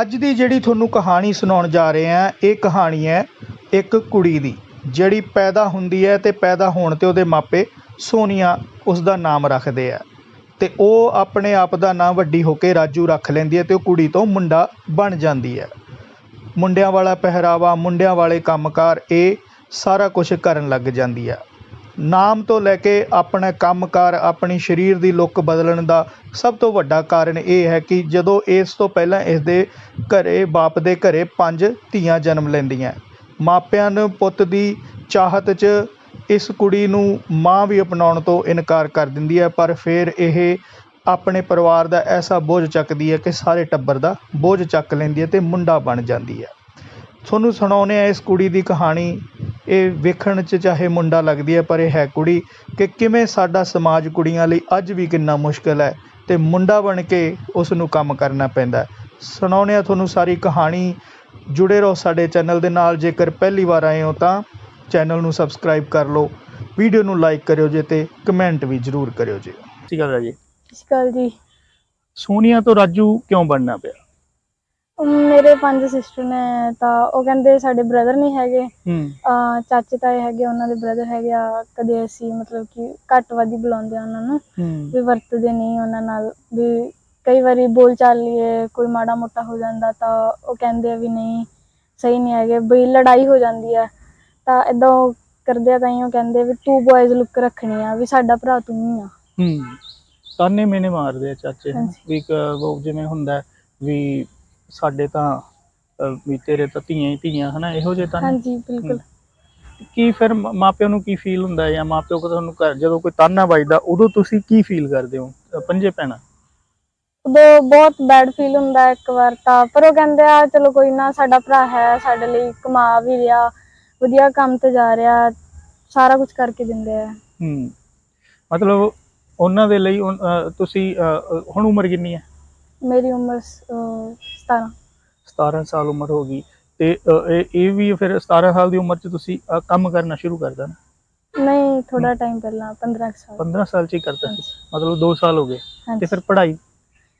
ਅੱਜ ਦੀ ਜਿਹੜੀ ਤੁਹਾਨੂੰ ਕਹਾਣੀ ਸੁਣਾਉਣ ਜਾ ਰਹੇ ਹਾਂ, ਇਹ ਕਹਾਣੀ ਹੈ ਇੱਕ ਕੁੜੀ ਦੀ, ਜਿਹੜੀ ਪੈਦਾ ਹੁੰਦੀ ਹੈ ਤੇ ਪੈਦਾ ਹੋਣ ਤੇ ਉਹਦੇ ਮਾਪੇ ਸੋਨੀਆ ਉਸ ਦਾ ਨਾਮ ਰੱਖਦੇ ਆ। ਤੇ ਉਹ ਆਪਣੇ ਆਪ ਦਾ ਨਾਮ ਵੱਡੀ ਹੋ ਕੇ ਰਾਜੂ ਰੱਖ ਲੈਂਦੀ ਹੈ ਤੇ ਉਹ ਕੁੜੀ ਤੋਂ ਮੁੰਡਾ ਬਣ ਜਾਂਦੀ ਹੈ। ਮੁੰਡਿਆਂ ਵਾਲਾ ਪਹਿਰਾਵਾ, ਮੁੰਡਿਆਂ ਵਾਲੇ ਕੰਮਕਾਰ, ਇਹ ਸਾਰਾ ਕੁਝ ਕਰਨ ਲੱਗ ਜਾਂਦੀ ਹੈ। ਨਾਮ ਤੋਂ ਲੈ ਕੇ ਆਪਣਾ ਕੰਮਕਾਰ, ਆਪਣੀ ਸਰੀਰ ਦੀ ਲੁੱਕ ਬਦਲਣ ਦਾ ਸਭ ਤੋਂ ਵੱਡਾ ਕਾਰਨ ਇਹ ਹੈ ਕਿ ਜਦੋਂ ਇਸ ਤੋਂ ਪਹਿਲਾਂ ਇਸ ਦੇ ਘਰੇ, ਬਾਪ ਦੇ ਘਰੇ ਪੰਜ ਧੀਆਂ ਜਨਮ ਲੈਂਦੀਆਂ। ਮਾਪਿਆਂ ਨੂੰ ਪੁੱਤ ਦੀ ਚਾਹਤ 'ਚ ਇਸ ਕੁੜੀ ਨੂੰ ਮਾਂ ਵੀ ਅਪਣਾਉਣ ਤੋਂ ਇਨਕਾਰ ਕਰ ਦਿੰਦੀ ਹੈ, ਪਰ ਫਿਰ ਇਹ ਆਪਣੇ ਪਰਿਵਾਰ ਦਾ ਐਸਾ ਬੋਝ ਚੱਕਦੀ ਹੈ ਕਿ ਸਾਰੇ ਟੱਬਰ ਦਾ ਬੋਝ ਚੱਕ ਲੈਂਦੀ ਹੈ ਤੇ ਮੁੰਡਾ ਬਣ ਜਾਂਦੀ ਹੈ। ਤੁਹਾਨੂੰ ਸੁਣਾਉਂਦੇ ਆ ਇਸ ਕੁੜੀ ਦੀ ਕਹਾਣੀ। ਇਹ ਵੇਖਣ 'ਚ ਚਾਹੇ ਮੁੰਡਾ ਲੱਗਦੀ ਹੈ ਪਰ ਇਹ ਹੈ ਕੁੜੀ ਕਿ ਕਿਵੇਂ ਸਾਡਾ ਸਮਾਜ ਕੁੜੀਆਂ ਲਈ ਅੱਜ ਵੀ ਕਿੰਨਾ ਮੁਸ਼ਕਲ ਹੈ ਤੇ ਮੁੰਡਾ ਬਣ ਕੇ ਉਸ ਨੂੰ ਕੰਮ ਕਰਨਾ ਪੈਂਦਾ ਹੈ। ਸੁਣਾਉਂਦੇ ਆ ਤੁਹਾਨੂੰ ਸਾਰੀ ਕਹਾਣੀ। ਜੁੜੇ ਰਹੋ ਸਾਡੇ ਚੈਨਲ ਦੇ ਨਾਲ। ਜੇਕਰ ਪਹਿਲੀ ਵਾਰ ਆਏ ਹੋ ਤਾਂ ਚੈਨਲ ਨੂੰ ਸਬਸਕ੍ਰਾਈਬ ਕਰ ਲਓ। ਵੀਡੀਓ ਨੂੰ ਲਾਈਕ ਕਰਿਓ ਜੇ ਤੇ ਕਮੈਂਟ ਵੀ ਜ਼ਰੂਰ ਕਰਿਓ ਜੀ। ਠੀਕ ਹੈ ਜੀ। ਸਤਿ ਸ਼੍ਰੀ ਅਕਾਲ ਜੀ। ਸੋਨੀਆ ਤੋਂ ਰਾਜੂ ਕਿਉਂ ਬਣਨਾ ਪਿਆ? ਮੇਰੇ ਪੰਜ ਸਿਸਟਰ ਨੇ ਤਾਂ ਉਹ ਕਹਿੰਦੇ ਸਾਡੇ ਬ੍ਰਦਰ ਨਹੀਂ ਹੈਗੇ। ਹੂੰ। ਅਹ ਚਾਚੇ ਤਾਏ ਹੈਗੇ ਉਹਨਾਂ ਦੇ ਬ੍ਰਦਰ ਹੈਗੇ ਆ। ਕਦੇ ਅਸੀਂ ਮਤਲਬ ਕਿ ਘੱਟ ਵੱਧ ਹੀ ਬੁਲਾਉਂਦੇ ਆ ਉਹਨਾਂ ਨੂੰ। ਹੂੰ। ਵੀ ਵਰਤਦੇ ਨਹੀਂ ਉਹਨਾਂ ਨਾਲ। ਵੀ ਕਈ ਵਾਰੀ ਬੋਲ ਚਾਲ ਲਈਏ ਕੋਈ ਮਾੜਾ ਮੋਟਾ ਹੋ ਜਾਂਦਾ ਤਾਂ ਉਹ ਕਹਿੰਦੇ ਆ ਵੀ ਨਹੀਂ ਸਹੀ ਨਹੀਂ ਹੈਗੇ। ਵੀ ਲੜਾਈ ਹੋ ਜਾਂਦੀ ਆ। ਤਾਂ ਇਦਾਂ ਉਹ ਕਰਦੇ ਆ ਤਾਂ ਉਹ ਕਹਿੰਦੇ ਵੀ ਤੂੰ ਬॉयਜ਼ ਲੁੱਕ ਰੱਖਣੀ ਆ ਵੀ ਸਾਡਾ ਭਰਾ ਤੂੰ ਹੀ ਆ। ਹੂੰ। ਤਾਨੇ ਮੈਨੇ ਮਾਰਦੇ ਆ ਚਾਚੇ ਨੂੰ। ਹਾਂਜੀ। ਵੀ ਕ- ਉਹ ਜਿਵੇਂ ਹੁੰਦਾ ਹੈ ਵੀ ਸਾਡੇ ਤਾਂ ਵੀ ਤੇਰੇ ਤਾਂ ਧੀਆਂ ਹੀ ਧੀਆਂ ਹਨਾ? ਇਹੋ ਜਿਹੇ ਤਾਂ ਹਾਂਜੀ ਬਿਲਕੁਲ। ਕੀ ਫਿਰ ਮ- ਮਾਪਿਆਂ ਨੂੰ ਕੀ ਫੀਲ ਹੁੰਦਾ ਹੈ? ਜਾਂ ਮਾਪਿਓ ਕੋ ਤੁਹਾਨੂੰ ਘਰ ਜਦੋਂ ਕੋਈ ਤਾਨਾ ਵੱਜਦਾ ਉਦੋਂ ਤੁਸੀਂ ਕੀ ਫੀਲ ਕਰਦੇ ਹੋ? ਅ, ਪੰਜੇ ਭੈਣਾਂ? ਉਦੋਂ ਬਹੁਤ ਬੈਡ ਫੀਲ ਹੁੰਦਾ ਹੈ ਇੱਕ ਵਾਰ ਤਾਂ। ਪਰ ਉਹ ਕਹਿੰਦੇ ਆ ਚਲੋ ਕੋਈ ਨਾ ਸਾਡਾ ਭਰਾ ਹੈ ਸਾਡੇ ਲਈ ਕਮਾ ਵੀ ਰਿਹਾ ਵਧੀਆ ਕੰਮ ਤੇ ਜਾ ਰਿਹਾ ਸਾਰਾ ਕੁਝ ਕਰਕੇ ਦਿੰਦੇ ਆ। ਹੂੰ। ਮਤਲਬ ਉਹਨਾਂ ਦੇ ਲਈ ਉਨ- ਅ, ਤੁਸੀਂ ਅ, ਅ, ਹੁਣ ਉਮਰ ਕਿੰਨੀ ਹੈ? ਮੇਰੀ ਉਮਰ ਸ- ਅਹ 17 17 ਸਾਲ ਉਮਰ ਹੋ ਗਈ ਤੇ ਅ, ਇਹ ਇਹ ਵੀ ਫਿਰ 17 ਸਾਲ ਦੀ ਉਮਰ 'ਚ ਤੁਸੀਂ ਅ, ਕੰਮ ਕਰਨਾ ਸ਼ੁਰੂ ਕਰ ਦੇਣਾ ਨਹੀਂ ਥੋੜਾ ਟਾਈਮ ਪਹਿਲਾਂ 15 ਕੁ ਸਾਲ। 15 ਸਾਲ 'ਚ ਹੀ ਕਰਤਾ ਸੀ। ਮਤਲਬ 2 ਸਾਲ ਹੋ ਗਏ। ਤੇ ਹਾਂਜੀ। ਫਿਰ ਪੜ੍ਹਾਈ?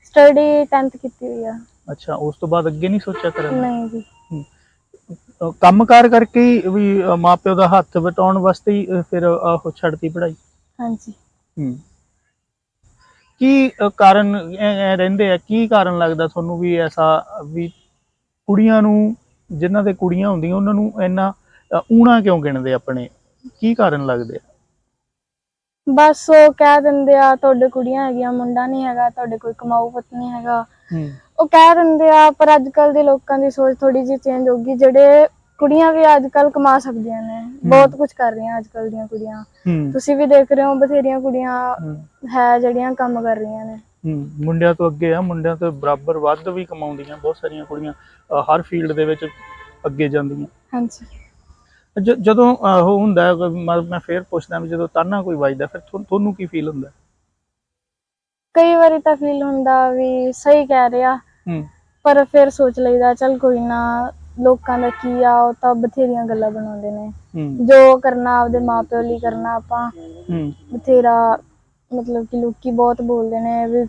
ਸਟੱਡੀ 10th ਕੀਤੀ ਹੋਈ ਆ। ਅੱਛਾ ਉਸ ਤੋਂ ਬਾਅਦ ਅੱਗੇ ਨਹੀਂ ਸੋਚਿਆ ਕਰਨ ਦਾ? ਨਹੀਂ ਜੀ। ਅ, ਕੰਮਕਾਰ ਕਰਕੇ ਹੀ ਵੀ ਅ, ਮਾਪਿਓ ਦਾ ਹੱਥ ਵਟਾਉਣ ਵਾਸਤੇ ਹੀ ਅ, ਫਿਰ ਉਹ ਛੱਡਤੀ ਪੜ੍ਹਾਈ? ਹਾਂਜੀ। ਹੂੰ। ਕੀ ਕਾਰਨ ਰਹਿੰਦੇ ਆ? ਕੀ ਕਾਰਨ ਲੱਗਦਾ ਤੁਹਾਨੂੰ ਵੀ ਐਸਾ ਵੀ ਕੁੜੀਆਂ ਨੂੰ ਜਿਨ੍ਹਾਂ ਦੇ ਕੁੜੀਆਂ ਹੁੰਦੀਆਂ ਉਹਨਾਂ ਨੂੰ ਇੰਨਾ ਊਣਾ ਕਿਉਂ ਗਿਣਦੇ ਆਪਣੇ? ਕੀ ਕਾਰਨ ਲੱਗਦੇ ਆ? ਬਸ ਉਹ ਕਹਿ ਦਿੰਦੇ ਆ ਤੁਹਾਡੇ ਕੁੜੀਆਂ ਹੈਗੀਆਂ ਮੁੰਡਾ ਨਹੀਂ ਹੈਗਾ ਤੁਹਾਡੇ ਕੋਈ ਕਮਾਊ ਪੁੱਤ ਨਹੀਂ ਹੈਗਾ। ਉਹ ਕਹਿ ਦਿੰਦੇ ਆ ਪਰ ਅੱਜ ਕੱਲ ਦੇ ਲੋਕਾਂ ਦੀ ਸੋਚ ਥੋੜੀ ਜਿਹੀ ਚੇਂਜ ਹੋ ਗਈ ਜਿਹੜੇ ਕੁੜੀਆਂ ਵੀ ਅੱਜ ਕੱਲ ਕਮਾ ਸਕਦੀਆਂ ਨੇ। ਬਹੁਤ ਕੁਝ ਕਰ ਰਹੀਆਂ ਅੱਜ ਕੱਲ ਦੀਆਂ ਕੁੜੀਆਂ। ਤੁਸੀਂ ਵੀ ਦੇਖ ਰਹੇ ਹੋ ਬਥੇਰੀਆਂ ਕੁੜੀਆਂ ਹੂੰ, ਜਿਹੜੀਆਂ ਕੰਮ ਕਰ ਰਹੀਆਂ ਨੇ। ਮੁੰਡਿਆਂ ਤੋਂ ਅੱਗੇ ਆ ਮੁੰਡਿਆਂ ਤੋਂ ਬਰਾਬਰ ਵੱਧ ਵੀ ਕਮਾਉਂਦੀਆਂ ਬਹੁਤ ਸਾਰੀਆਂ ਕੁੜੀਆਂ ਹਰ ਫੀਲਡ ਦੇ ਵਿੱਚ ਅੱਗੇ ਜਾਂਦੀਆਂ। ਹਾਂਜੀ। ਜਦੋਂ ਉਹ ਹੁੰਦਾ ਮ- ਫੇਰ ਪੁੱਛਦਾ ਵੀ ਜਦੋਂ ਤਾਨਾ ਕੋਈ ਵੱਜਦਾ ਫਿਰ ਤੁਹਾ- ਤੁਹਾਨੂੰ ਕੀ ਫੀਲ ਹੁੰਦਾ? ਕਈ ਵਾਰੀ ਤਾਂ ਫੀਲ ਹੁੰਦਾ ਵੀ ਸਹੀ ਕਹਿ ਰਿਹਾ ਪਰ ਫਿਰ ਸੋਚ ਲਈਦਾ ਚਲ ਕੋਈ ਨਾ ਲੋਕਾਂ ਦਾ ਕੀ ਆ ਉਹ ਤਾਂ ਬਥੇਰੀਆਂ ਗੱਲਾਂ ਬਣਾਉਂਦੇ ਨੇ। ਹੂੰ। ਜੋ ਕਰਨਾ ਆਪਦੇ ਮਾਪਿਓ ਲਈ ਕਰਨਾ ਆਪਾਂ। ਹੂੰ। ਬਥੇਰਾ ਮਤਲਬ ਕਿ ਲੋਕੀ ਬਹੁਤ ਬੋਲਦੇ ਨੇ ਵੀ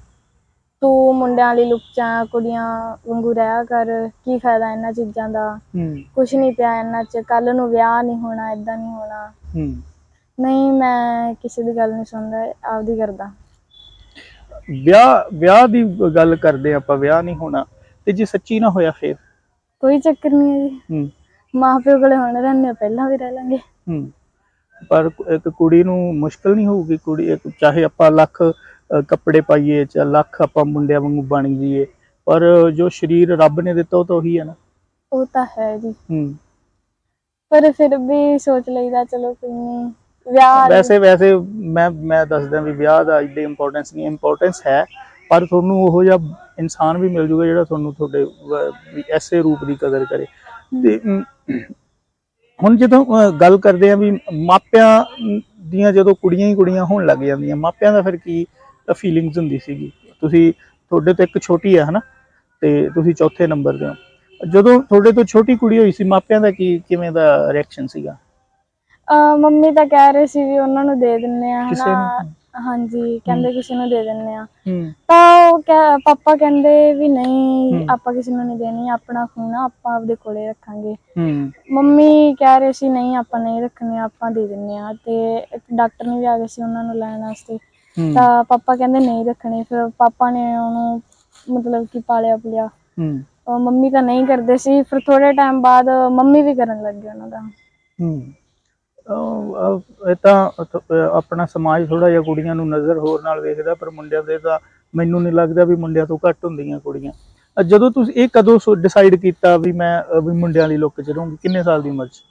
ਤੂੰ ਮੁੰਡਿਆਂ ਵਾਲੀ ਲੁੱਚਾਂ ਕੁੜੀਆਂ ਵਾਂਗੂ ਰਹਿਆ ਕਰ ਕੀ ਫਾਇਦਾ ਇਹਨਾਂ ਚੀਜ਼ਾਂ ਦਾ? ਹੂੰ। ਕੁਛ ਨਹੀਂ ਪਿਆ ਇਹਨਾਂ 'ਚ ਕੱਲ ਨੂੰ ਵਿਆਹ ਨਹੀਂ ਹੋਣਾ ਇਦਾਂ ਨਹੀਂ ਹੋਣਾ। ਹੂੰ। ਨਹੀਂ ਮੈਂ ਕਿਸੇ ਦੀ ਗੱਲ ਨਹੀਂ ਸੁਣਦਾ ਆਪਦੀ ਕਰਦਾ। ਵਿਆਹ ਵਿਆਹ ਦੀ ਗੱਲ ਕਰਦੇ ਆਪਾਂ ਵਿਆਹ ਨਹੀਂ ਹੋਣਾ। ਤੇ ਜੇ ਸੱਚੀ ਨਾ ਹੋਇਆ ਫੇਰ? ਕੋਈ ਚੱਕਰ ਨਹੀਂ ਹੈ ਜੀ। ਹੂੰ। ਮਾਪਿਓ ਕੋਲੇ ਹੁਣ ਰਹਿੰਦੇ ਹਾਂ, ਪਹਿਲਾਂ ਵੀ ਰਹਿ ਲਾਂਗੇ। ਹੂੰ। ਪਰ ਕੁ- ਇੱਕ ਕੁੜੀ ਨੂੰ ਮੁਸ਼ਕਲ ਨਹੀਂ ਹੋਊਗੀ? ਕੁੜੀ ਇੱਕ ਚਾਹੇ ਆਪਾਂ ਲੱਖ ਅ, ਕੱਪੜੇ ਪਾਈਏ ਚਾਹੇ ਲੱਖ ਆਪਾਂ ਮੁੰਡਿਆਂ ਵਾਂਗੂ ਬਣ ਜਾਈਏ ਪਰ ਜੋ ਸਰੀਰ ਰੱਬ ਨੇ ਦਿੱਤਾ ਉਹ ਤਾਂ ਉਹੀ ਹੈ ਨਾ। ਉਹ ਤਾਂ ਹੈ ਜੀ। ਹੂੰ। ਪਰ ਫਿਰ ਵੀ ਸੋਚ ਲਈਦਾ ਚਲੋ ਕੋਈ ਨਹੀਂ ਵਿਆਹ ਵੈਸੇ ਵੈਸੇ ਮੈਂ ਮੈਂ ਦੱਸਦਾ ਵੀ ਵਿਆਹ ਦਾ ਇੱਡੀ ਇੰਪੋਰਟੈਂਸ ਨਹੀਂ ਇੰਪੋਰਟੈਂਸ ਹੈ। ਪਰ ਤੁਹਾਨੂੰ ਉਹੋ ਜਿਹਾ ਇਨਸਾਨ ਵੀ ਮਿਲ ਜੂਗਾ ਜਿਹੜਾ ਤੁਹਾਨੂੰ ਤੁਹਾਡੇ ਐਸੇ ਰੂਪ ਦੀ ਕਦਰ ਕਰੇ। ਤੇ ਹੁਣ ਜਦੋਂ ਗੱਲ ਕਰਦੇ ਆ ਵੀ ਮਾਪਿਆਂ ਦੀਆਂ ਜਦੋਂ ਕੁੜੀਆਂ ਹੀ ਕੁੜੀਆਂ ਹੋਣ ਲੱਗ ਜਾਂਦੀਆਂ ਮਾਪਿਆਂ ਦਾ ਫਿਰ ਕੀ ਫੀਲਿੰਗਸ ਹੁੰਦੀ ਸੀਗੀ? ਤੁਸੀਂ ਤੁਹਾਡੇ ਤੋਂ ਇੱਕ ਛੋਟੀ ਹੈ ਹਨਾ? ਤੇ ਤੁਸੀਂ ਚੌਥੇ ਨੰਬਰ ਦੇ ਹੋ। ਜਦੋਂ ਤੁਹਾਡੇ ਤੋਂ ਛੋਟੀ ਕੁੜੀ ਹੋਈ ਸੀ ਮਾਪਿਆਂ ਦਾ ਕੀ ਕਿਵੇਂ ਦਾ ਰਿਐਕਸ਼ਨ ਸੀਗਾ? ਮੰਮੀ ਤਾਂ ਕਹਿ ਰਹੇ ਸੀ ਵੀ ਉਹਨਾਂ ਨੂੰ ਦੇ ਦਿੰਨੇ ਆ ਹਨਾ ਨੂੰ? ਹਾਂਜੀ ਕਹਿੰਦੇ ਕਿਸੇ ਨੂੰ ਦੇ ਦਿੰਨੇ ਆ ਹੂੰ। ਤਾਂ ਉਹ ਕਹਿ- ਪਾਪਾ ਕਹਿੰਦੇ ਵੀ ਨਹੀਂ। ਆਪਾਂ ਕਿਸੇ ਨੂੰ ਨਹੀਂ ਦੇਣੀ ਆਪਣਾ ਖੂਨ ਆ ਆਪਾਂ ਆਪਦੇ ਕੋਲੇ ਰੱਖਾਂਗੇ। ਹੂੰ। ਮੰਮੀ ਕਹਿ ਰਹੇ ਸੀ ਨਹੀਂ ਆਪਾਂ ਨਹੀਂ ਰੱਖਣੇ ਆਪਾਂ ਦੇ ਦਿੰਨੇ ਆ ਤੇ ਇੱਕ ਡਾਕਟਰ ਨੇ ਵੀ ਆ ਗਏ ਸੀ ਉਹਨਾਂ ਨੂੰ ਲੈਣ ਵਾਸਤੇ। ਹੂੰ। ਤਾਂ ਪਾਪਾ ਕਹਿੰਦੇ ਨਹੀਂ ਰੱਖਣੇ ਫਿਰ ਪਾਪਾ ਨੇ ਉਹਨੂੰ ਮਤਲਬ ਕਿ ਪਾਲਿਆ ਪੁਲਿਆ। ਹੂੰ। ਉਹ ਮੰਮੀ ਤਾਂ ਨਹੀਂ ਕਰਦੇ ਸੀ ਫਿਰ ਥੋੜੇ ਟਾਈਮ ਬਾਅਦ ਮੰਮੀ ਵੀ ਕਰਨ ਲੱਗ ਗਏ ਉਹਨਾਂ ਦਾ। ਹੂੰ। ਇਹ ਤਾਂ ਆਪਣਾ ਸਮਾਜ ਥੋੜਾ ਜਿਹਾ ਕੁੜੀਆਂ ਨੂੰ ਨਜ਼ਰ ਹੋਰ ਨਾਲ ਵੇਖਦਾ ਪਰ ਮੁੰਡਿਆਂ ਦੇ ਤਾਂ ਮੈਨੂੰ ਨਹੀਂ ਲੱਗਦਾ ਵੀ ਮੁੰਡਿਆਂ ਤੋਂ ਘੱਟ ਹੁੰਦੀਆਂ ਕੁੜੀਆਂ। ਜਦੋਂ ਤੁਸੀਂ ਇਹ ਕਦੋਂ ਡਿਸਾਈਡ ਕੀਤਾ ਵੀ ਮੈਂ ਵੀ ਮੁੰਡਿਆਂ ਵਾਲੀ ਲੁੱਕ ਚ ਰਹੂੰਗੀ? ਕਿੰਨੇ ਸਾਲ ਦੀ ਉਮਰ ਚ?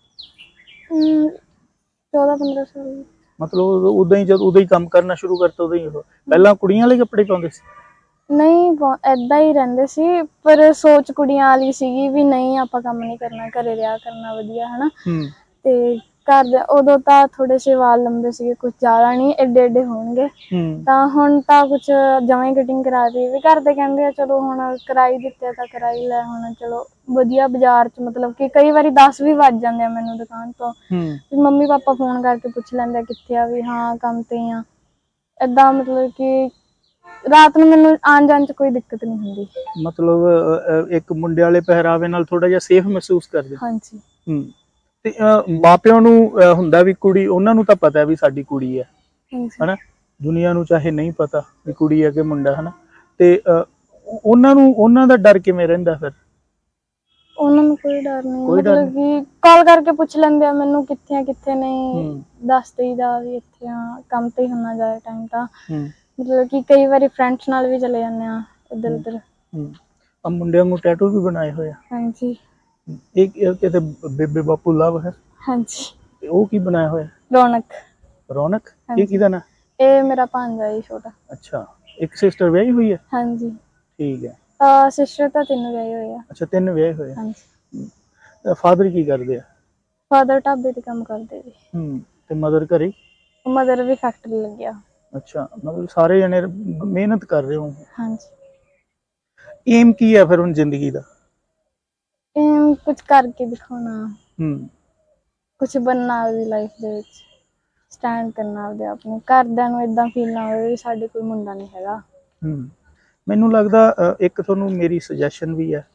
14 15 ਸਾਲ ਮਤਲਬ ਉਦੋਂ ਹੀ ਜਦ ਉਦੋਂ ਹੀ ਕੰਮ ਕਰਨਾ ਸ਼ੁਰੂ ਕਰਤਾ ਉਦੋਂ ਹੀ ਪਹਿਲਾਂ ਕੁੜੀਆਂ ਵਾਲੇ ਕੱਪੜੇ ਪਾਉਂਦੇ ਸੀ? ਨਹੀਂ ਐਦਾਂ ਹੀ ਰਹਿੰਦੇ ਸੀ ਪਰ ਸੋਚ ਕੁੜੀਆਂ ਵਾਲੀ ਸੀਗੀ ਵੀ ਨਹੀਂ ਆਪਾਂ ਕੰਮ ਨਹੀਂ ਕਰਨਾ ਘਰੇ ਰਿਹਾ ਕਰਨਾ ਵਧੀਆ ਹਨਾ? ਤੇ ਘਰ ਦੇ ਉਦੋਂ ਤਾਂ ਥੋੜੇ ਸੇ ਵਾਲ ਲੰਬੇ ਸੀਗੇ ਕੁਝ ਜ਼ਿਆਦਾ ਨਹੀਂ ਏਡੇ ਏਡੇ ਹੋਣਗੇ। ਹੂੰ। ਤਾਂ ਹੁਣ ਤਾਂ ਕੁਝ ਜਮਾਂ ਕਟਿੰਗ ਕਰਾ ਦਿੱਤੀ। ਵੀ ਘਰ ਦੇ ਕਹਿੰਦੇ ਆ ਚਲੋ ਹੁਣ ਕਰਾਈ ਦਿੱਤੇ ਤਾਂ ਕਰਾਈ ਲੈ ਹੁਣ ਚਲੋ ਵਧੀਆ ਬਾਜ਼ਾਰ 'ਚ ਮਤਲਬ ਕਿ ਕਈ ਵਾਰੀ 10 ਵੀ ਵੱਜ ਜਾਂਦੇ ਆ ਮੈਨੂੰ ਦੁਕਾਨ ਤੋਂ। ਹੂੰ। ਵੀ ਮੰਮੀ ਪਾਪਾ ਫੋਨ ਕਰਕੇ ਪੁੱਛ ਲੈਂਦੇ ਆ ਕਿੱਥੇ ਆ ਵੀ ਹਾਂ ਕੰਮ ਤੇ ਆ। ਏਦਾਂ ਮਤਲਬ ਕਿ ਰਾਤ ਨੂੰ ਮੈਨੂੰ ਆਉਣ ਜਾਣ 'ਚ ਕੋਈ ਦਿੱਕਤ ਨਹੀਂ ਹੁੰਦੀ। ਮਤਲਬ ਇੱਕ ਮੁੰਡੇ ਵਾਲੇ ਪਹਿਰਾਵੇ ਨਾਲ ਥੋੜਾ ਜਿਹਾ ਸੇਫ ਮਹਿਸੂਸ ਕਰਦੇ। ਹਾਂਜੀ। ਹੂੰ। ਤੇ ਮਾਪਿਆਂ ਨੂੰ ਹੁੰਦਾ ਵੀ ਕੁੜੀ ਉਹਨਾਂ ਨੂੰ ਤਾਂ ਪਤਾ ਵੀ ਸਾਡੀ ਕੁੜੀ ਹੈ ਹਨਾ? ਦੁਨੀਆ ਨੂੰ ਚਾਹੇ ਨਹੀਂ ਪਤਾ ਵੀ ਕੁੜੀ ਹੈ ਕਿ ਮੁੰਡਾ ਹਨਾ? ਤੇ ਉਹਨਾਂ ਨੂੰ ਉਹਨਾਂ ਦਾ ਡਰ ਕਿਵੇਂ ਰਹਿੰਦਾ ਫਿਰ? ਉਹਨਾਂ ਨੂੰ ਕੋਈ ਡਰ ਨਹੀਂ ਮਤਲਬ ਕਿ ਕਾਲ ਕਰਕੇ ਪੁੱਛ ਲੈਂਦੇ ਆ ਮੈਨੂੰ ਕਿੱਥੇ ਆ ਕਿੱਥੇ ਨਹੀਂ? ਦੱਸ ਦੇਈਦਾ ਵੀ ਇੱਥੇ ਆ ਕੰਮ ਤੇ ਹੁੰਨਾ ਜਾਏ ਟਾਈਮ ਤਾਂ। ਮਤਲਬ ਕਿ ਕਈ ਵਾਰੀ ਫਰੈਂਡਸ ਨਾਲ ਵੀ ਚਲੇ ਜਾਂਦੇ ਆ ਇੱਧਰ ਉੱਧਰ ਹੂੰ ਆ ਮੁੰਡਿਆਂ ਨੂੰ ਟੈਟੂ ਵੀ ਬਣਾਏ ਹੋਏ ਆ। ਹਾਂਜੀ। ਇੱਕ ਕਿਤੇ ਬੇਬੇ ਬਾਪੂ ਲਵ ਹੈ? ਹਾਂਜੀ। ਤੇ ਉਹ ਕੀ ਬਣਾਇਆ ਹੋਇਆ? ਰੌਣਕ। ਰੌਣਕ? ਇਹ। ਕਿਹਦਾ ਨਾ? ਇਹ ਮੇਰਾ ਭਾਂਜਾ ਹੈ ਛੋਟਾ। ਅੱਛਾ। ਇੱਕ ਸਿਸਟਰ ਵਿਆਹੀ ਹੋਈ ਹੈ? ਹਾਂਜੀ। ਠੀਕ ਹੈ। ਅਹ ਸਿਸਟਰ ਤਾਂ ਤਿੰਨ ਗਏ ਹੋਏ ਆ। ਅੱਛਾ ਤਿੰਨ ਵਿਆਹੇ ਹੋਏ ਹਾਂਜੀ। ਫਾਦਰ ਕੀ ਕਰਦੇ ਆ? ਫਾਦਰ ਢਾਬੇ ਤੇ ਕੰਮ ਕਰਦੇ ਜੀ। ਹੂੰ। ਤੇ ਮਦਰ ਘਰੇ? ਮਦਰ ਵੀ ਫੈਕਟਰੀ ਲੱਗਿਆ। ਅੱਛਾ ਮਤਲਬ ਸਾਰੇ ਜਣੇ ਮਿਹਨਤ ਕਰ ਰਹੇ ਹੋ ਹਾਂਜੀ। ਏਮ ਕੀ ਹੈ ਫਿਰ ਹੁਣ ਜ਼ਿੰਦਗੀ ਦਾ? ਇਹ ਕੁਝ ਕਰਕੇ ਦਿਖਾਉਣਾ। ਹੂੰ। ਕੁਝ ਬਣਨਾ ਆਪਦੀ ਲਾਈਫ ਦੇ ਵਿੱਚ। ਸਟੈਂਡ ਕਰਨਾ ਆਪਦੇ ਆਪ ਨੂੰ। ਘਰਦਿਆਂ ਨੂੰ ਇਦਾਂ ਫੀਲ ਨਾ ਹੋਵੇ ਵੀ ਸਾਡੇ ਕੋਈ ਮੁੰਡਾ ਨਹੀਂ ਹੈਗਾ। ਹੂੰ। ਮੈਨੂੰ ਲੱਗਦਾ ਅ, ਇੱਕ ਤੁਹਾਨੂੰ ਮੇਰੀ ਸੁਜੈਸ਼ਨ ਵੀ ਹੈ।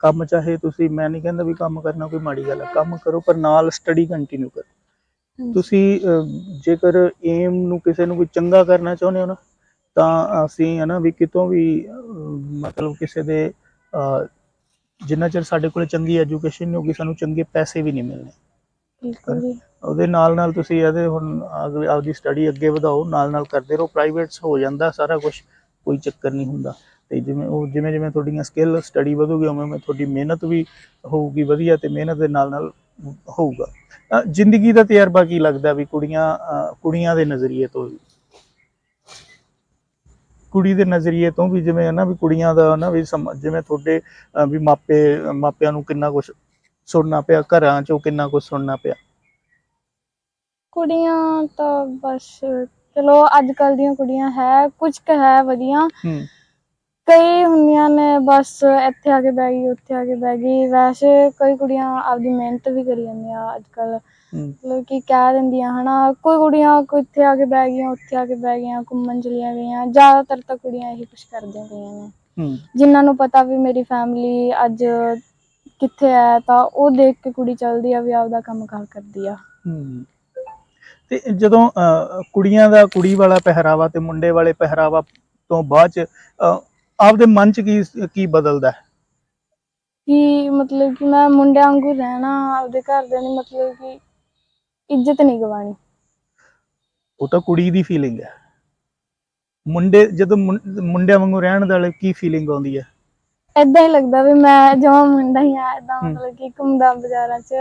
ਕੰਮ ਚਾਹੇ ਤੁਸੀਂ ਮੈਂ ਨਹੀਂ ਕਹਿੰਦਾ ਵੀ ਕੰਮ ਕਰਨਾ ਕੋਈ ਮਾੜੀ ਗੱਲ ਹੈ। ਕੰਮ ਕਰੋ ਪਰ ਨਾਲ ਸਟੱਡੀ ਕੰਟੀਨਿਊ ਕਰੋ। ਹਾਂਜੀ। ਤੁਸੀਂ ਅ, ਜੇਕਰ ਏਮ ਨੂੰ ਕਿਸੇ ਨੂੰ ਕੋਈ ਚੰਗਾ ਕਰਨਾ ਚਾਹੁੰਦੇ ਹੋ ਨਾ ਤਾਂ ਅਸੀਂ ਹੈ ਨਾ ਵੀ ਕਿਤੋਂ ਵੀ ਅ, ਮਤਲਬ ਕਿਸੇ ਦੇ ਅ, ਜਿੰਨਾ ਚਿਰ ਸਾਡੇ ਕੋਲ ਚੰਗੀ ਐਜੂਕੇਸ਼ਨ ਨਹੀਂ ਹੋਗੀ ਸਾਨੂੰ ਚੰਗੇ ਪੈਸੇ ਵੀ ਨਹੀਂ ਮਿਲਣੇ। ਬਿਲਕੁਲ ਜੀ। ਉਹਦੇ ਨਾਲ ਨਾਲ ਤੁਸੀਂ ਇਹਦੇ ਹੁਣ ਅਗ- ਆਪਦੀ ਸਟੱਡੀ ਅੱਗੇ ਵਧਾਓ ਨਾਲ ਨਾਲ ਕਰਦੇ ਰਹੋ। ਪ੍ਰਾਈਵੇਟਸ ਹੋ ਜਾਂਦਾ ਸਾਰਾ ਕੁਝ ਕੋਈ ਚੱਕਰ ਨਹੀਂ ਹੁੰਦਾ। ਤੇ ਜਿਵੇਂ ਉਹ ਜਿਵੇਂ ਜਿਵੇਂ ਤੁਹਾਡੀਆਂ ਸਕਿੱਲ ਸਟੱਡੀ ਵਧੂਗੀ ਉਵੇਂ ਉਵੇਂ ਤੁਹਾਡੀ ਮਿਹਨਤ ਵੀ ਹੋਊਗੀ ਵਧੀਆ ਤੇ ਮਿਹਨਤ ਦੇ ਨਾਲ ਨਾਲ ਹੋਊਗਾ ਜ਼ਿੰਦਗੀ ਦਾ ਤਜਰਬਾ ਕੀ ਲੱਗਦਾ ਵੀ ਕੁੜੀਆਂ ਕੁੜੀਆਂ ਦੇ ਨਜ਼ਰੀਏ ਤੋਂ? ਵੀ ਕੁੜੀ ਦੇ ਨਜ਼ਰੀਏ ਤੋਂ ਵੀ ਜਿਵੇਂ ਹੈ ਨਾ ਵੀ ਕੁੜੀਆਂ ਦਾ ਨਾ ਵੀ ਜਿਵੇਂ ਤੁਹਾਡੇ ਵੀ ਮਾਪੇ ਮਾਪਿਆਂ ਨੂੰ ਕਿੰਨਾ ਕੁਝ ਸੁਣਨਾ ਪਿਆ ਘਰਾਂ ਚੋਂ ਕਿੰਨਾ ਕੁਝ ਸੁਣਨਾ ਪਿਆ? ਕੁੜੀਆਂ ਤਾਂ ਬਸ ਚਲੋ ਅੱਜ ਕੱਲ ਦੀਆਂ ਕੁੜੀਆਂ ਹੈ ਕੁਝ ਕੁ ਹੈ ਵਧੀਆ। ਕਈ ਹੁੰਦੀਆਂ ਨੇ ਬਸ ਇੱਥੇ ਆ ਕੇ ਬਹਿ ਗਈ ਉੱਥੇ ਆ ਕੇ ਬਹਿ ਗਈ। ਵੈਸੇ ਕਈ ਕੁੜੀਆਂ ਆਪਦੀ ਮਿਹਨਤ ਵੀ ਕਰੀ ਜਾਂਦੀਆਂ ਅੱਜ ਕੱਲ ਮਤਲਬ ਕਿ ਕਹਿ ਦਿੰਦੀਆਂ ਹਨਾ ਕੋਈ ਕੁੜੀਆਂ ਕੋਈ ਇੱਥੇ ਆ ਕੇ ਬਹਿ ਗਈਆਂ ਉੱਥੇ ਆ ਕੇ ਬਹਿ ਗਈਆਂ ਘੁੰਮਣ ਚਲੀਆਂ ਗਈਆਂ ਜ਼ਿਆਦਾਤਰ ਤਾਂ ਕੁੜੀਆਂ ਇਹੀ ਕੁਝ ਕਰਦੀਆਂ ਪਈਆਂ ਨੇ। ਹੂੰ। ਜਿਨ੍ਹਾਂ ਨੂੰ ਪਤਾ ਵੀ ਮੇਰੀ ਫੈਮਿਲੀ ਅੱਜ ਕਿੱਥੇ ਹੈ ਤਾਂ ਉਹ ਦੇਖ ਕੇ ਕੁੜੀ ਚੱਲਦੀ ਆ ਵੀ ਆਪਦਾ ਕੰਮ ਕਾਰ ਕਰਦੀ ਆ। ਤੇ ਜਦੋਂ ਅਹ, ਕੁੜੀਆਂ ਦਾ ਕੁੜੀ ਵਾਲਾ ਪਹਿਰਾਵਾ ਤੇ ਮੁੰਡੇ ਵਾਲੇ ਪਹਿਰਾਵਾ ਤੋਂ ਬਾਅਦ ਚ ਅਹ, ਆਪਦੇ ਮਨ ਚ ਕੀ ਕੀ ਬਦਲਦਾ ਹੈ? ਕਿ ਮਤਲਬ ਕਿ ਮੈਂ ਮੁੰਡਿਆਂ ਵਾਂਗੂ ਰਹਿਣਾ ਆਪਦੇ ਘਰਦਿਆਂ ਦੀ ਮਤਲਬ ਕਿ ਇੱਜ਼ਤ ਨਹੀਂ ਗਵਾਣੀ ਉਹ ਤਾਂ ਕੁੜੀ ਦੀ ਫੀਲਿੰਗ ਹੈ। ਮੁੰਡੇ ਜਦੋਂ ਮੁੰ- ਮੁੰਡਿਆਂ ਵਾਂਗੂ ਰਹਿਣ ਵਾਲੇ ਕੀ ਫੀਲਿੰਗ ਆਉਂਦੀ ਹੈ? ਏਦਾਂ ਹੀ ਲੱਗਦਾ ਵੀ ਮੈਂ ਜਮਾਂ ਮੁੰਡਾ ਹੀ ਆ ਹਮ। ਮਤਲਬ ਕਿ ਘੁੰਮਦਾ ਬਾਜ਼ਾਰਾਂ 'ਚ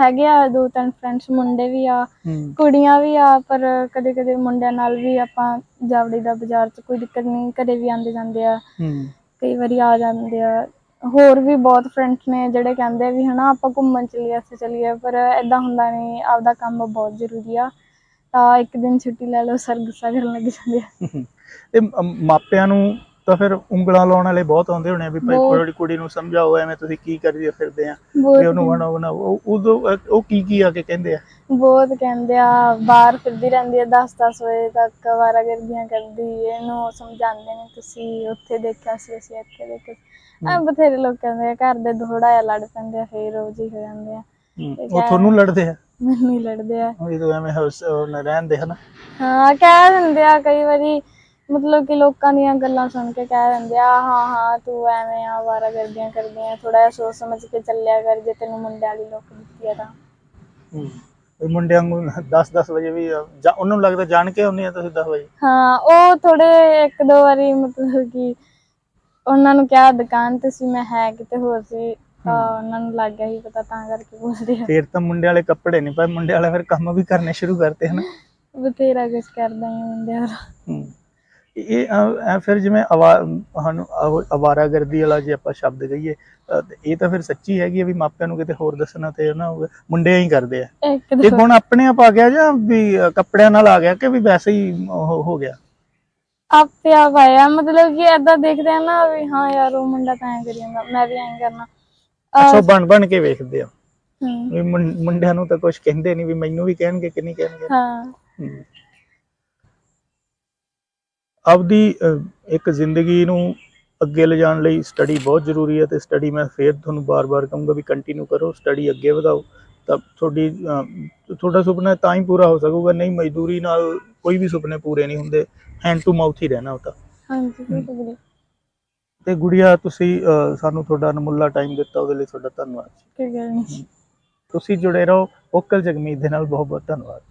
ਹੈਗੇ ਆ ਦੋ ਤਿੰਨ ਫਰੈਂਡਸ ਮੁੰਡੇ ਵੀ ਆ ਹੂੰ। ਕੁੜੀਆਂ ਵੀ ਆ ਪਰ ਕਦੇ ਕਦੇ ਮੁੰਡਿਆਂ ਨਾਲ ਵੀ ਆਪਾਂ ਜਾਵੜੀ ਦਾ ਬਾਜ਼ਾਰ 'ਚ ਕੋਈ ਦਿੱਕਤ ਨਹੀਂ ਘਰੇ ਵੀ ਆਉਂਦੇ ਜਾਂਦੇ ਆ। ਹੂੰ। ਕਈ ਵਾਰੀ ਆ ਜਾਂਦੇ ਆ। ਹੋਰ ਵੀ ਬਹੁਤ ਫਰੈਂਡਸ ਨੇ ਜਿਹੜੇ ਕਹਿੰਦੇ ਆ ਵੀ ਹਨਾ ਆਪਾਂ ਘੁੰਮਣ ਚੱਲੀਏ ਇੱਥੇ ਚੱਲੀਏ ਪਰ ਐਦਾਂ ਹੁੰਦਾ ਨਹੀਂ ਆਪਦਾ ਕੰਮ ਬਹੁਤ ਜ਼ਰੂਰੀ ਆ। ਤਾਂ ਇੱਕ ਦਿਨ ਛੁੱਟੀ ਲੈ ਲਓ ਸਰ ਗੁੱਸਾ ਕਰਨ ਲੱਗ ਜਾਂਦੇ ਆ। ਤੇ ਮਾਪਿਆਂ ਨੂੰ ਤਾਂ ਫਿਰ ਉਂਗਲਾਂ ਲਾਉਣ ਵਾਲੇ ਬਹੁਤ ਆਉਂਦੇ ਹੋਣੇ ਆ ਵੀ ਭਾਈ। ਕੁੜੀ ਕੁੜੀ ਨੂੰ ਸਮਝਾਓ ਐਵੇਂ ਤੁਸੀਂ ਕੀ ਕਰੀ ਫਿਰਦੇ ਆ। ਵੀ ਉਹਨੂੰ ਬਣਾਓ ਉਹ ਉਦੋਂ ਉਹ ਕੀ ਕੀ ਆ ਕੇ ਕਹਿੰਦੇ ਆ? ਬਹੁਤ ਕਹਿੰਦੇ ਆ ਬਾਹਰ ਫਿਰਦੀ ਰਹਿੰਦੀ ਹੈ 10-10 ਵਜੇ ਤੱਕ ਵਾਰਾਗਰਦੀਆਂ ਕਰਦੀ ਇਹਨੂੰ ਸਮਝਾਉਂਦੇ ਨੇ ਤੁਸੀਂ ਉੱਥੇ ਦੇਖਿਆ ਸੀ ਅਸੀਂ ਇੱਥੇ ਦੇਖਿਆ ਐ ਬਥੇਰੇ ਲੋਕ ਆ ਘਰ ਦੇ ਥੋੜਾ ਜਿਹਾ ਲੜ ਪੈਂਦੇ ਆ ਫੇਰ ਰੋਜ਼ ਹੀ ਹੋ ਜਾਂਦੇ ਆ। ਉਹ ਤੁਹਾਨੂੰ ਲੜਦੇ ਆ? ਮੈਨੂੰ ਹੀ ਲੜਦੇ ਆ। ਉਹ ਜਦੋਂ ਐਵੇਂ ਹੌਸ- ਉਹ ਨਾ ਰਹਿੰਦੇ ਹਨ। ਹਾਂ ਕਹਿ ਦਿੰਦੇ ਆ ਕਈ ਵਾਰੀ ਮਤਲਬ ਕਿ ਲੋਕਾਂ ਦੀਆਂ ਗੱਲਾਂ ਸੁਣ ਕੇ ਕਹਿ ਦਿੰਦੇ ਆ ਹਾਂ ਹਾਂ ਤੂੰ ਐਵੇਂ ਆ ਵਾਰਾਗਰਦੀਆਂ ਕਰਦੀ ਆ ਥੋੜਾ ਜਿਹਾ ਸੋਚ ਸਮਝ ਕੇ ਚੱਲਿਆ ਕਰ ਜੇ ਤੈਨੂੰ ਮੁੰਡੇ ਵਾਲੀ ਲੋਕ ਦਿੱਤੀ ਆ ਤਾਂ। ਵੀ ਮੁੰਡਿਆਂ ਨੂੰ 10-10 ਵਜੇ ਵੀ ਜਾਂ ਉਹਨੂੰ ਲੱਗਦਾ ਜਾਣ ਕੇ ਆਉਂਦੇ ਆ ਤੁਸੀਂ 10 ਵਜੇ। ਹਾਂ ਉਹ ਥੋੜੇ ਇੱਕ ਦੋ ਵਾਰੀ ਮਤਲਬ ਕਿ ਉਹਨਾਂ ਨੂੰ ਕਿਹਾ ਦੁਕਾਨ ਤੇ ਸੀ ਮੈਂ ਹੈ ਕਿਤੇ ਹੋਰ ਸੀ ਤਾਂ ਉਹਨਾਂ ਨੂੰ ਲੱਗ ਗਿਆ ਸੀ ਪਤਾ ਤਾਂ ਕਰਕੇ ਬੋਲਦੇ ਆ। ਫੇਰ ਤਾਂ ਮੁੰਡੇ ਵਾਲੇ ਕੱਪੜੇ ਨਹੀਂ ਪਾਏ ਮੁੰਡੇ ਵਾਲੇ ਫਿਰ ਕੰਮ ਵੀ ਕਰਨੇ ਸ਼ੁਰੂ ਕਰਤੇ ਹਨ ਬਥੇਰਾ ਕੁਝ ਕਰਦਾ ਹੀ ਦਾ ਹਮ। ਇਹ ਅਹ, ਫਿਰ ਜਿਵੇਂ ਸਾਨੂੰ ਅਵਾਰਾਗਰਦੀ ਵਾਲਾ ਜੇ ਆਪਾਂ ਸ਼ਬਦ ਕਹੀਏ ਅਹ, ਤੇ ਇਹ ਤਾਂ ਫਿਰ ਸੱਚੀ ਹੈਗੀ ਹੈ ਵੀ ਮਾਪਿਆਂ ਨੂੰ ਕਿਤੇ ਹੋਰ ਦੱਸਣਾ ਤੇ ਨਾ ਹੋਵੇ ਮੁੰਡੇ ਹੀ ਕਰਦੇ ਆ। ਇੱਕ ਇਹ ਦੋ ਗੁਣ ਆਪਣੇ ਆਪ ਆ ਗਿਆ ਜਾਂ ਵੀ ਅਹ, ਕੱਪੜਿਆਂ ਨਾਲ ਆ ਗਿਆ ਕਿ ਵੀ ਵੈਸੇ ਹੀ ਉਹ ਹੋ ਗਿਆ? ਆਪੇ ਆਪ ਆਇਆ। ਮਤਲਬ ਕਿ ਏਦਾਂ ਦੇਖਦੇ ਆ ਨਾ ਵੀ ਹਾਂ ਯਾਰ ਉਹ ਮੁੰਡਾ ਤਾਂ ਐਂ ਕਰੀ ਜਾਂਦਾ ਮੈਂ ਵੀ ਐਂ ਕਰਨਾ। ਅੱਛਾ ਬਣ ਬਣ ਕੇ ਵੇਖਦੇ ਆ। ਹਮ, ਵੀ ਮੁੰ- ਮੁੰਡਿਆਂ ਨੂੰ ਤਾਂ ਕੁਝ ਕਹਿੰਦੇ ਨਹੀਂ ਵੀ ਮੈਨੂੰ ਵੀ ਕਹਿਣਗੇ ਕਿ ਨਹੀਂ ਕਹਿਣਗੇ। ਹਾਂ। ਹਮ। ਆਪਦੀ ਅਹ, ਇੱਕ ਜ਼ਿੰਦਗੀ ਨੂੰ ਅੱਗੇ ਲਿਜਾਣ ਲਈ ਸਟੱਡੀ ਬਹੁਤ ਜ਼ਰੂਰੀ ਹੈ ਤੇ ਸਟੱਡੀ ਮੈਂ ਫੇਰ ਤੁਹਾਨੂੰ ਬਾਰ-ਬਾਰ ਕਹੂੰਗਾ ਵੀ ਕੰਟੀਨਿਊ ਕਰੋ ਸਟੱਡੀ ਅੱਗੇ ਵਧਾਓ। ਤਾਂ ਤੁਹਾਡੀ ਅਹ, ਤੁਹਾਡਾ ਸੁਪਨਾ ਤਾਂ ਹੀ ਪੂਰਾ ਹੋ ਸਕੂਗਾ ਨਹੀਂ ਮਜ਼ਦੂਰੀ ਨਾਲ ਕੋਈ ਵੀ ਸੁਪਨੇ ਪੂਰੇ ਨਹੀਂ ਹੁੰਦੇ। ਹੈਂਡ ਟੂ ਮਾਊਥ ਹੀ ਰਹਿਣਾ ਉਹ ਤਾਂ। ਹਾਂਜੀ ਬਿਲਕੁਲ ਤੇ ਗੁੜੀਆ ਤੁਸੀਂ ਅਹ, ਸਾਨੂੰ ਤੁਹਾਡਾ ਅਨਮੁੱਲਾ ਟਾਈਮ ਦਿੱਤਾ ਉਹਦੇ ਲਈ ਤੁਹਾਡਾ ਧੰਨਵਾਦ। ਕੋਈ ਗੱਲ ਨਹੀਂ। ਤੁਸੀਂ ਜੁੜੇ ਰਹੋ ਓਕਲ ਜਗਮੀਤ ਦੇ ਨਾਲ ਬਹੁਤ ਬਹੁਤ ਧੰਨਵਾਦ।